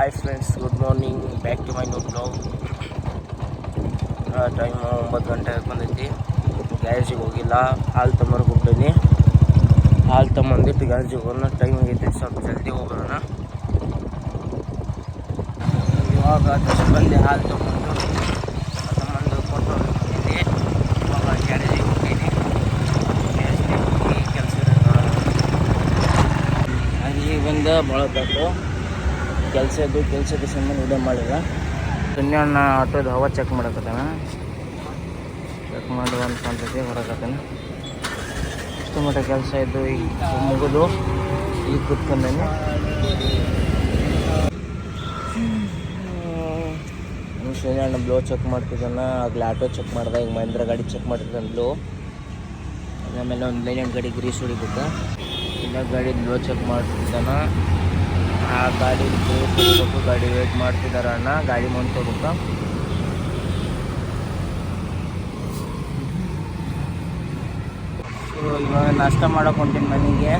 Hi friends good morning back to my new blog time ಒಂಬತ್ತು ಗಂಟೆ ಬಂದೈತಿ. ಗ್ಯಾರೇಜಿಗೆ ಹೋಗಿಲ್ಲ ಹಾಲು ತೊಂಬರ್ಗೆ ಹೋಗ್ತೀನಿ ಹಾಲು ತಮ್ಮಂದಿಟ್ಟು ಗ್ಯಾರೇಜಿಗೆ ಹೋಗೋಣ ಟೈಮ್ ಆಗೈತಿ. ಸ್ವಲ್ಪ ಜಲ್ದಿ ಹೋಗೋಣ. ಇವಾಗ ಬಂದೆ ಹಾಲು ತೊಗೊಂಡು ತಮ್ಮಂದು ಕೊಟ್ಟು ಇವಾಗ ಗ್ಯಾರೇಜಿಗೆ ಹೋಗ್ತೀನಿ. ಗ್ಯಾರೇಜಿಗೆ ಹೋಗಿ ಕೆಲಸ ಅಲ್ಲಿ ಬಂದ ಭಾಳ ದೊಡ್ಡ ಕೆಲಸ ಇದ್ದು ಕೆಲಸದ ಸಂಬಂಧ ವಿಡಿಯೋ ಮಾಡಿಲ್ಲ. ಕನ್ಯಾಣ ಆಟೋದ ಹವಾ ಚೆಕ್ ಮಾಡಕತ್ತಾನ? ಚೆಕ್ ಮಾಡುವ ಅಂತ ಹೊರಕತ್ತಾನ ಇಷ್ಟು ಮಟ್ಟ ಕೆಲಸ ಇದ್ದು ಈಗ ಮುಗಿದು ಈಗ ಕೂತ್ಕೊಂಡೇನೆ. ಶನಿಯಣ್ಣ ಬ್ಲೋ ಚೆಕ್ ಮಾಡ್ತಿದ್ದಾನ ಆಗಲೇ ಆಟೋ ಚೆಕ್ ಮಾಡ್ದೆ ಈಗ ಮಹೇಂದ್ರ ಗಾಡಿ ಚೆಕ್ ಮಾಡಿದ್ದಾನೆ ಬ್ಲೋ. ಆಮೇಲೆ ಒಂದು ಲೈನ್ ಗಾಡಿ ಗ್ರೀಸ್ ಹೊಡಿಬೇಕು. ಇಲ್ಲ ಗಾಡಿ ಬ್ಲೋ ಚೆಕ್ ಮಾಡ್ತಿದ್ದಾನ. ಆ ಗಾಡಿ ಹೋಗ್ಬೇಕು ಗಾಡಿ ವೇಟ್ ಮಾಡ್ತಿದಾರ ಅಣ್ಣ, ಗಾಡಿ ಮುಂದೆ ಇವಾಗ ನಾಷ್ಟ ಮಾಡಕ್ಕೆ ಹೊಂಟೀನಿ ಮನೆಗೆ.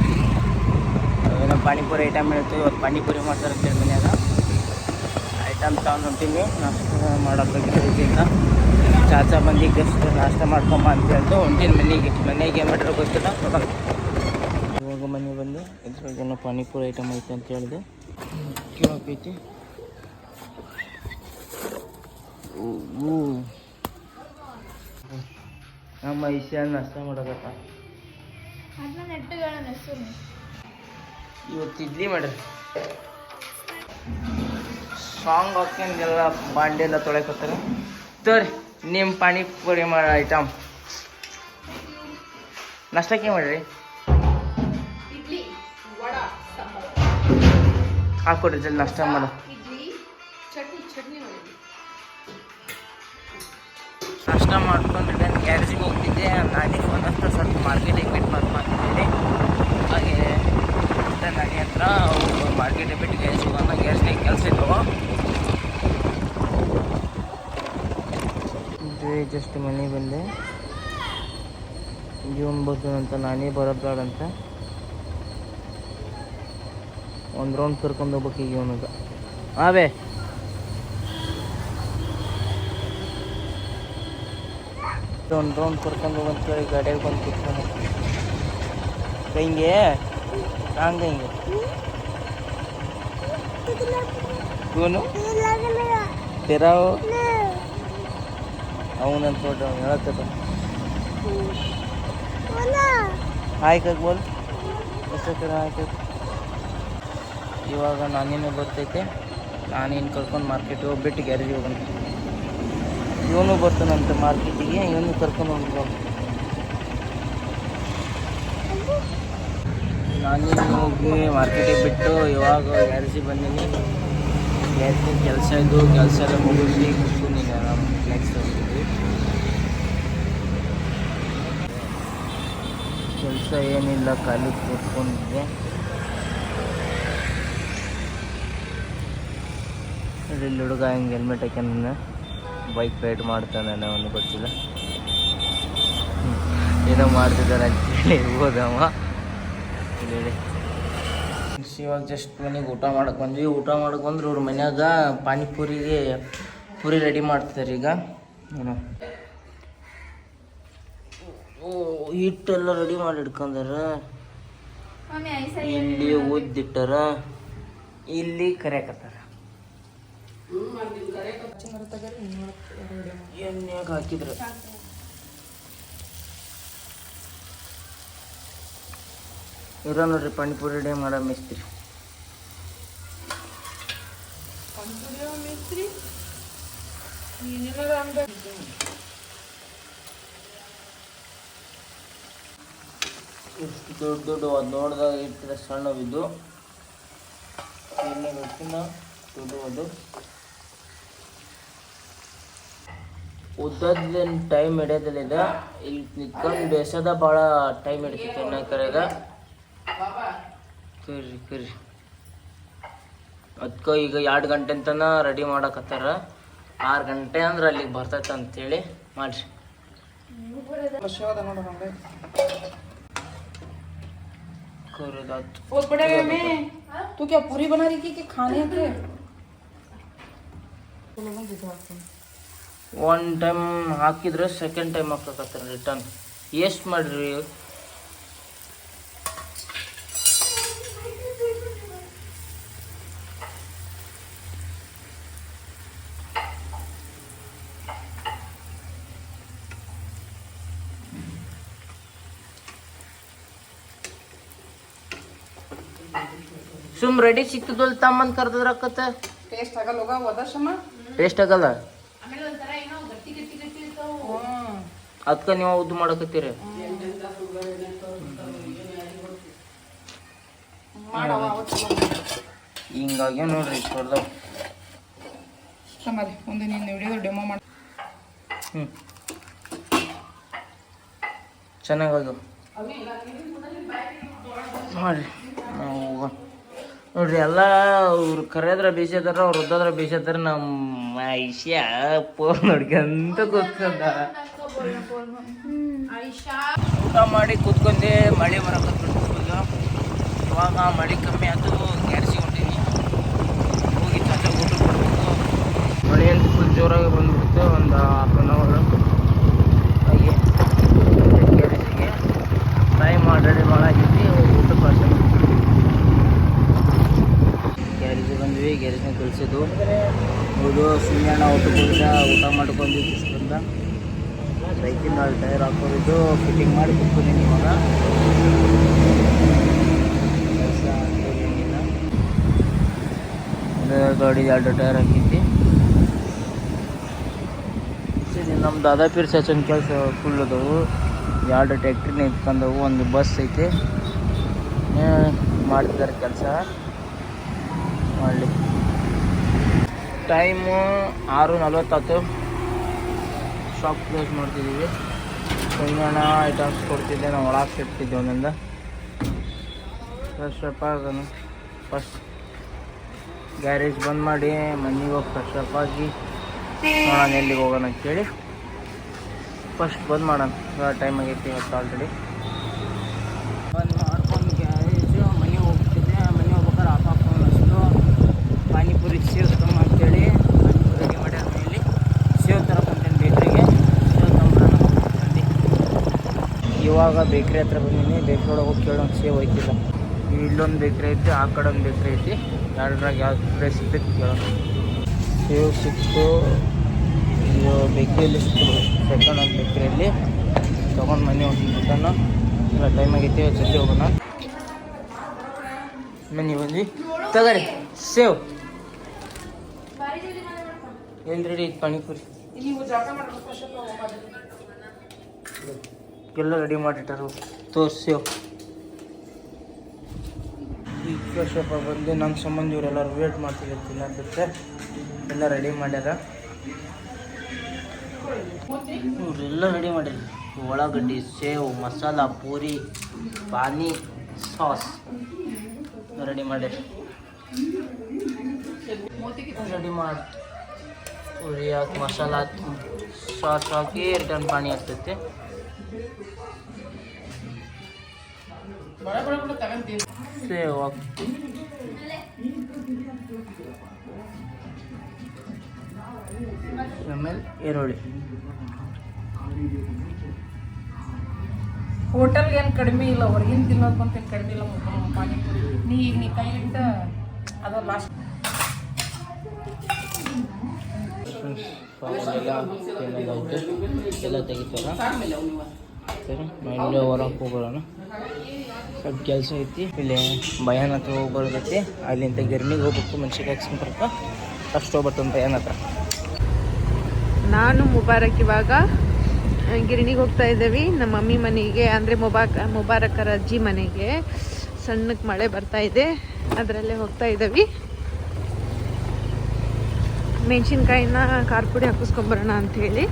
ಏನೋ ಪಾನಿಪುರಿ ಐಟಮ್ ಇರುತ್ತೆ ಇವತ್ತು ಪಾನಿಪುರಿ ಮಾಡ್ತಾರೆ ಅಂತೇಳಿ ಮನೆಯಾಗ. ಐಟಮ್ ತಗೊಂಡು ಹೊಂಟೀನಿ, ನಾಷ್ಟ ಮಾಡೋಕ್ಕಾಗಿದ್ದರಿಂದ ಚಾಚಾ ಬಂದಿಗೆ ಜಸ್ಟ್ ನಾಷ್ಟ ಮಾಡ್ಕೊಂಬ ಅಂತ ಹೊಂಟೀನಿ ಮನೆಗೆ. ಮನೆಗೆ ಏನು ಮಾಡಿರೋ ಗೊತ್ತಿಲ್ಲ. ಇವಾಗ ಮನೆಗೆ ಬಂದು ಇದ್ರಾಗ ಏನೋ ಪಾನಿಪುರಿ ಐಟಮ್ ಐತೆ ಅಂತ ಹೇಳಿದೆ. ಕೇಳೋಕೈತಿ ಹಾಕೈತಿ ನಮ್ಮ ಐಶ್ಯ ನಾಷ್ಟ ಹೆಸರು ಇವತ್ತು ಇಡ್ಲಿ ಮಾಡ್ರಿ. ಸಾಂಗ್ ಹಾಕ್ಯಂಗೆಲ್ಲ ಬಾಂಡೆ ಎಲ್ಲ ತೊಳೆಕತ್ತಾರ. ತೋರಿ ನಿಮ್ಮ ಪಾನಿಪುರಿ ಮಾಡೋ ಐಟಮ್ ನಷ್ಟಕ್ಕೆ ಮಾಡ್ರಿ? ಹಾಕೊಡ್ರಿ ಜಲ್ ನಾಷ್ಟ ಮಾಡ. ನಾಷ್ಟ ಮಾಡ್ಕೊಂಡು ನಾನು ಗ್ಯಾರೇಜಿಗೆ ಹೋಗ್ತಿದ್ದೆ ನಾನೇ ಫೋನ್ ಹತ್ರ ಸ್ವಲ್ಪ ಮಾರ್ಕೆಟಿಗೆ ಬಿಟ್ಟು ಬಂದು ಮಾಡ್ತಿದ್ದೀನಿ ಹಾಗೆ ನಾನಿ ಹತ್ರ ಮಾರ್ಕೆಟಿಗೆ ಬಿಟ್ಟು ಗ್ಯಾರೇಜ್ ಹೋಗೋಣ ಗ್ಯಾರೇಜ್ನಾಗ ಕೆಲಸ ಇದ್ದವು ಜಸ್ಟ್ ಮನೆಗೆ ಬಂದೆ. ಜೂನ್ ಬರ್ತಾನಂತ ನಾನೇ ಬರೋದ್ ಅಂತ. ಒಂದು ರೌಂಡ್ ಕರ್ಕೊಂಡು ಹೋಗ್ಬೇಕು ಈಗ ಇವನಿಗೆ ಆವೇ ಒಂದು ರೌಂಡ್ ಕರ್ಕೊಂಡು ಹೋಗಂತೇಳಿ ಗಾಡಿಯಾಗ ಬಂದು ಕೂತ್ಕೊಂಡು ಹಿಂಗೆ ಹಂಗೆ ಹಿಂಗೆ ಇವನು ತೆರಾವು ಅವನಂತ ನೋಡ್ರಿ ಅವ್ನು ಹೇಳತ್ತದ ಹಾಯ್ ಕಕ್ ಬೋಲ್ ಎಷ್ಟೊತ್ತರ ಹಾಯ್ ಕಕ್ ಇವಾಗ ನಾನೇನು ಬರ್ತೈತೆ. ನಾನೇನು ಕರ್ಕೊಂಡು ಮಾರ್ಕೆಟಿಗೆ ಹೋಗ್ಬಿಟ್ಟು ಗ್ಯಾರೇಜ್ ಹೋಗೋಣ. ಇವನು ಬರ್ತಾನಂತೆ ಮಾರ್ಕೆಟಿಗೆ ಇವನು ಕರ್ಕೊಂಡು ಹೋಗ್ಬೇಕು ನಾನೇನು ಹೋಗಿ ಮಾರ್ಕೆಟಿಗೆ ಬಿಟ್ಟು ಇವಾಗ ಗ್ಯಾರೇಜಿಗೆ ಬಂದೀನಿ. ಗ್ಯಾರೇಜಿಗೆ ಕೆಲಸ ಇದ್ದು ಕೆಲಸ ಎಲ್ಲ ಮುಗಿಸಿ ಕೂತ್ಕೊಂಡಿನಿ ನಾನು ನೆಕ್ಸ್ಟ್ ಹೋಗಿದ್ವಿ ಕೆಲಸ ಏನಿಲ್ಲ, ಖಾಲಿ ಕೂತ್ಕೊಂಡಿದ್ದೆ. ಇಲ್ಲಿ ಹುಡುಗ ಹಿಂಗೆ ಹೆಲ್ಮೆಟ್ ಹಾಕ್ಯಾನ ಬೈಕ್ ರೈಡ್ ಮಾಡ್ತಾನೆ ಅವನು ಗೊತ್ತಿಲ್ಲ. ಏನೋ ಮಾಡ್ತಿದ್ದಾರೆ ಅಂತೇಳಿ ಹೋದವ. ಹೇಳಿ. ಇವಾಗ ಜಸ್ಟ್ ಮನೆಗೆ ಊಟ ಮಾಡಕ್ಕೆ ಬಂದ್ವಿ. ಊಟ ಮಾಡಕ್ಕೆ ಬಂದ್ರೆ ಇವ್ರ ಮನ್ಯಾಗ ಪಾನಿಪುರಿಗೆ ಪುರಿ ರೆಡಿ ಮಾಡ್ತಾರೆ ಈಗ. ಏನೋ? ಹಿಟ್ಟೆಲ್ಲ ರೆಡಿ ಮಾಡಿ ಇಟ್ಕೊಂಡಾರ? ಇಲ್ಲಿ ಉದ್ದಿಟ್ಟಾರ? ಇಲ್ಲಿ ಕರಿಯಾಕತ್ತಾರ. ಎಣ್ಣೆಗೆ ಹಾಕಿದ್ರು. ಇರೋ ನೋಡ್ರಿ ಪಾನಿಪುರಿ ಡೇ ಮಾಡೋ ಮಿಸ್ತ್ರಿ. ಎಷ್ಟು ದೊಡ್ಡ ದೊಡ್ಡ ಅದು ನೋಡಿದಾಗ ಇಟ್ಟರೆ ಸಣ್ಣವಿದ್ದು ಎಣ್ಣೆ ಗೊತ್ತಿಲ್ಲ ದೊಡ್ಡ ಉದ್ದದ್ಲೇನು ಟೈಮ್ ಹಿಡಿಯೋದಿಲ್ಲ ಇದು ಇಲ್ಲಿ ನಿಂತ್ಕೊಂಡು ಬೇಸದ ಭಾಳ ಟೈಮ್ ಹಿಡಿತೈತೆ ಎಣ್ಣೆ ಕರೆಗ ಕರಿ ಕರಿ ಅದಕ್ಕೆ ಈಗ ಎರಡು ಗಂಟೆ ತನ ರೆಡಿ ಮಾಡಕತ್ತಾರ ಆರು ಗಂಟೆ ಅಂದ್ರೆ ಅಲ್ಲಿಗೆ ಬರ್ತೈತೆ ಅಂತೇಳಿ ಮಾಡ್ರಿ ಕರಿದಾತು बहुत बड़े में तू क्या पूरी बना रही थी कि खाने के ಒನ್ ಟೈಮ್ ಹಾಕಿದ್ರೆ ಸೆಕೆಂಡ್ ಟೈಮ್ ಹಾಕಕತ್ತಾರ ರಿಟರ್ನ್ ಎಷ್ಟು ಮಾಡಿರಿ. ಸುಮ್ ರೆಡಿ ಸಿಕ್ತದಲ್ ತಮ್ಮಂದ್ ಕರ್ದದ್ರ ಅಕ್ಕತ್ತ ಟೇಸ್ಟ್ ಆಗಲ್ಲ ಟೇಸ್ಟ್ ಆಗಲ್ಲ? ಅದಕ್ಕೆ ನೀವು ಉದ್ದು ಮಾಡಕತ್ತೀರಿ? ಮಾಡವ ಅವತ್ತು ಹಿಂಗಾಗಿ ನೋಡ್ರಿ ಇಷ್ಟ ಇಷ್ಟಮಲ್ಲಿ ಒಂದು ನೀನು ವಿಡಿಯೋ ಡೆಮೋ ಮಾಡಿ ಹ್ಞೂ ಚೆನ್ನಾಗದು ಮಾಡಿರಿ. ನಾವು ನೋಡ್ರಿ ಎಲ್ಲ ಅವ್ರು ಕರೆಯದ್ರ ಬೇಸದಾರ ಅವ್ರು ಉದ್ದದ್ರ ಬೇಸದಾರ ನಮ್ಮ ಐಶ್ಯ ಫೋನ್ ನೋಡ್ಕೊಂತ ಕೂತ್ಕೊಂಡ. ಊಟ ಮಾಡಿ ಕೂತ್ಕೊಂಡೆ, ಮಳೆ ಬರಕತ್ಬಿಟ್ಟು ಇವಾಗ. ಮಳೆ ಕಮ್ಮಿ ಆಯ್ತು ಗ್ಯಾರ್ಸಿ ಹೊಂಟೀನಿ ಹೋಗಿ ಚಂದ ಊಟ ಕೊಡ್ಬೇಕು. ಮಳೆ ಅಂತ ಫುಲ್ ಜೋರಾಗಿ ಬಂದ್ಬಿಡ್ತು, ಒಂದು ಹಾಫ್ ಆನ್ ಅವರ್ ಹಾಗೆ. ಕೆರೆಸಿಗೆ ಟೈಮ್ ಆಲ್ರೆಡಿ ಭಾಳ ಆಗಿತ್ತು ಊಟ ಪಾರ್ಸಲ್ ಗ್ಯಾರೇಜಿಗೆ ಬಂದ್ವಿ ಗ್ಯಾರೇಜ್ನಾಗ ಕಳಿಸಿದ್ದು. ಹೌದು ಸುಮ್ಮನೆ ಊಟಕ್ಕೆ ಹೋಗಿದ್ದ ಊಟ ಮಾಡ್ಕೊಂಡಿದ್ದು ಇಷ್ಟರಿಂದ. ಬೈಕಿಂದ ಟೈರ್ ಹಾಕೊಂಡಿದ್ದು ಫಿಟ್ಟಿಂಗ್ ಮಾಡಿ ಕುತ್ಕೊಂಡಿನಿ ಇವಾಗ. ಗಾಡಿ ಎರಡು ಟೈರ್ ಹಾಕಿದ್ವಿ. ನಮ್ಮ ದಾದಾಪೀರ್ ಸಚನ್ ಕೆಲಸ ಫುಲ್ ಅದಾವು. ಎರಡು ಟ್ಯಾಕ್ಟ್ರಿ ನಿಂತ್ಕೊಂಡವು ಒಂದು ಬಸ್ ಐತಿ. ಮಾಡ್ತಿದ್ದಾರೆ ಕೆಲಸ. ಮಾಡಲಿ ಟೈಮು ಆರು ನಲ್ವತ್ತಾಯ್ತು ಶಾಪ್ ಕ್ಲೋಸ್ ಮಾಡ್ತಿದ್ದೀವಿ. ಕೈಗಾಣ ಐಟಮ್ಸ್ ಕೊಡ್ತಿದ್ದೆ, ನಾವು ಒಳಗೆ ಸಿಗ್ತಿದ್ದೆ ಒಂದಿಂದ. ಫ್ರೆಶ್ ಅಪ್ ಅದನ್ನು ಫಸ್ಟ್ ಗ್ಯಾರೇಜ್ ಬಂದ್ ಮಾಡಿ ಮನೆಗೆ ಹೋಗಿ ಫ್ರೆಶ್ ಅಪ್ ಆಗಿ ನೋಡೋಣ ಎಲ್ಲಿಗೆ ಹೋಗೋಣ ಅಂತೇಳಿ ಫಸ್ಟ್ ಬಂದ್ ಮಾಡೋಣ. ಟೈಮ್ ಆಗೈತಿ ಇವತ್ತು ಆಲ್ರೆಡಿ ಬಂದ್ ಮಾಡ್ಕೊಂಡು ಗ್ಯಾರೇಜು ಮನೆಗೆ ಹೋಗ್ತಿದ್ದೆ ಮನೆಗೆ ಹೋಗ್ಬೇಕಾದ್ರೆ ಆಪ ಫೋನ್ ಹಚ್ಚಿದ್ರು ಪಾನಿಪುರಿ ಸೇರ್ಸ್ಕೊಂಬ ಅಂತೇಳಿ ಪಾನಿಪುರಿ ರೆಡಿ ಮಾಡ್ಯಾರ ಇಲ್ಲಿ ಸೇವ್ ತರಕೊಂತೇನೆ ಬೇಕ್ರಿಗೆ ಸೇವ್ ತೊಗೊಂಬರೋಣ ಅಂದು ಇವಾಗ ಬೇಕ್ರಿ ಹತ್ರ ಬಂದೀನಿ ಬೇಕ್ರಿ ಒಳಗೆ ಹೋಗಿ ಕೇಳೋಣ ಸೇವ್ ಐತಿಲ್ಲ ಇಲ್ಲೊಂದು ಬೇಕ್ರಿ ಐತಿ, ಆ ಕಡೆ ಒಂದು ಬೇಕ್ರಿ ಐತಿ. ಎರಡರಾಗ ಯಾವ ಪ್ಲೇಸ್ ಸಿಗ್ತೈತಿ ಕೇಳೋಣ. ಸೇವ್ ಸಿಕ್ತು. ಇದು ಬೇಕ್ರಿಯಲ್ಲಿ ಸಿಕ್ತು ಸೆಕೆಂಡ್ ಒಂದು ಬೇಕ್ರಿಯಲ್ಲಿ. ತೊಗೊಂಡು ಮನೆ ಒಂದು ಇಲ್ಲ ಟೈಮ್ ಆಗೈತಿ ಜಲ್ದಿ ಹೋಗೋಣ. ಮನೆ ಬಂದು ತಗೋರಿ ಸೇವ್. ಬಾರಿ ಇದು ಮನೆ ಮಾಡ್ಕೊಂಡು ಎಲ್ಲಿ ರೆಡಿ ಸ್ಪೆಷಲ್ ಪಾನಿಪುರಿ ಎಲ್ಲ ರೆಡಿ ಮಾಡಿಟ್ಟಾರು. ತೋರಿಸಿ ಈಗ ಬಂದು ನನ್ನ ಸಂಬಂಧ ಇವರೆಲ್ಲರೂ ವೇಟ್ ಮಾಡ್ತೀವಿ ತಿನ್ನೋದಕ್ಕೆ ಎಲ್ಲ ರೆಡಿ ಮಾಡ್ಯಾರ. ಇವರೆಲ್ಲ ರೆಡಿ ಮಾಡ್ಯಾರ ಉಳ್ಳಾಗಡ್ಡಿ, ಸೇವ್, ಮಸಾಲ, ಪೂರಿ, ಪಾನಿ, ಸಾಸ್. ರೆಡಿ ಮಾಡ್ಯಾರ. ರೆಡಿ ಮಾಡಿ. ಪೂರಿ ಹಾಕಿ ಮಸಾಲ ಹಾಕಿ, ಸಾಸ್ ಹಾಕಿ ರಿಟರ್ನ್ ಪಾನಿ ಹಾಕ್ತೈತೆ ಸೇವ್ ಆಮೇಲೆ ಈರುಳ್ಳಿ. ಹೋಟೆಲ್ಗೆ ಏನು ಕಡಿಮೆ ಇಲ್ಲ ಹೊರಗಿನ ತಿನ್ನೋದ್ಕೊಂತ ಏನು ಕಡಿಮೆ ಇಲ್ಲ ಪಾನಿಪುರಿ ನೀ ಈಗ ನೀ ಕೈ ಇಟ್ಟ ಅದು ಲಾಸ್ಟ್ ಎಲ್ಲ ಹೊರಗೆ ಹೋಗೋಣ ಸ್ವಲ್ಪ ಕೆಲಸ ಐತಿ ಇಲ್ಲಿ ಭಯಾನ ಹತ್ರ ಹೋಗಿ ಅಲ್ಲಿಂದ ಗಿರ್ಣಿಗೆ ಹೋಗ್ಬೇಕು ಮೆಣಸಿನ್ಕಾಯಿ ಸಂಪರ್ಕ ಅಷ್ಟು ಹೋಗ್ಬರ್ತಾನೆ ಭಯಾನ ಹತ್ರ ನಾನು ಮುಬಾರಕ್ ಇವಾಗ ಗಿರಣಿಗೆ ಹೋಗ್ತಾ ಇದ್ದೀವಿ. ನಮ್ಮ ಮಮ್ಮಿ ಮನೆಗೆ, ಅಂದರೆ ಮುಬಾಕ್, ಮುಬಾರಕರ ಅಜ್ಜಿ ಮನೆಗೆ ಸಣ್ಣಕ್ಕೆ ಮಳೆ ಬರ್ತಾ ಇದೆ. ಅದರಲ್ಲೇ ಹೋಗ್ತಾ ಇದ್ದೀವಿ. ಮೆಣಸಿನ್ಕಾಯಿನ ಖಾರ ಪುಡಿ ಹಾಕಿಸ್ಕೊಂಬರೋಣ ಅಂಥೇಳಿ.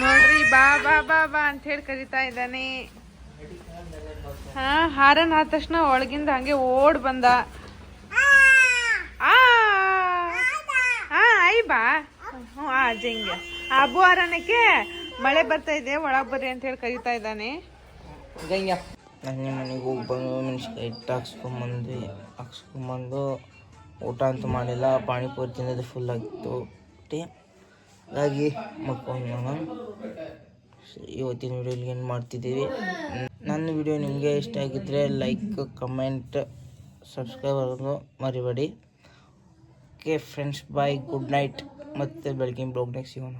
ನೋಡ್ರಿ, ಬಾ ಬಾ ಬಾ ಬಾ ಅಂತ ಹೇಳಿ ಕರಿತಾ ಇದ್ದಾನೆ. ಹಾ, ಹಾರನ್ ಆದ ತಕ್ಷಣ ಒಳಗಿಂದ ಹಂಗೆ ಓಡ್ ಬಂದ. ಐ ಬಾ. ಹ್ಞೂ ಆ ಅಜ್ಜಂಗೆ ಅಬ್ಬು ಹಾರನಕ್ಕೆ ಮಳೆ ಬರ್ತಾ ಇದೆ, ಒಳಗೆ ಬರ್ರಿ ಅಂತ ಹೇಳಿ ಕರಿತಾ ಇದ್ದಾನೆ. ನನ್ನ ಹಿಟ್ಟು ಹಾಕ್ಸ್ಕೊಂಬಂದು ಹಾಕ್ಸ್ಕೊಂಬಂದು ಊಟ ಅಂತೂ ಮಾಡಿಲ್ಲ, ಪಾನಿಪುರಿ ತಿನ್ನೋದು ಫುಲ್ ಆಗಿತ್ತು. ಟೀ ಹಾಗಾಗಿ ಮಕ್ಕೊಂಡು ಇವತ್ತಿನ ವಿಡಿಯೋ ಇಲ್ಲಿ ಏನು ಮಾಡ್ತಿದ್ದೀವಿ. ನನ್ನ ವಿಡಿಯೋ ನಿಮಗೆ ಇಷ್ಟ ಆಗಿದ್ದರೆ ಲೈಕ್ ಕಮೆಂಟ್ ಸಬ್ಸ್ಕ್ರೈಬ್ ಮರಿಬೇಡಿ. Okay friends bye good night ಮತ್ತು ಬೆಳಗಿನ ಬ್ಲಾಗ್ನಾಗ ಸಿಗೋಣ.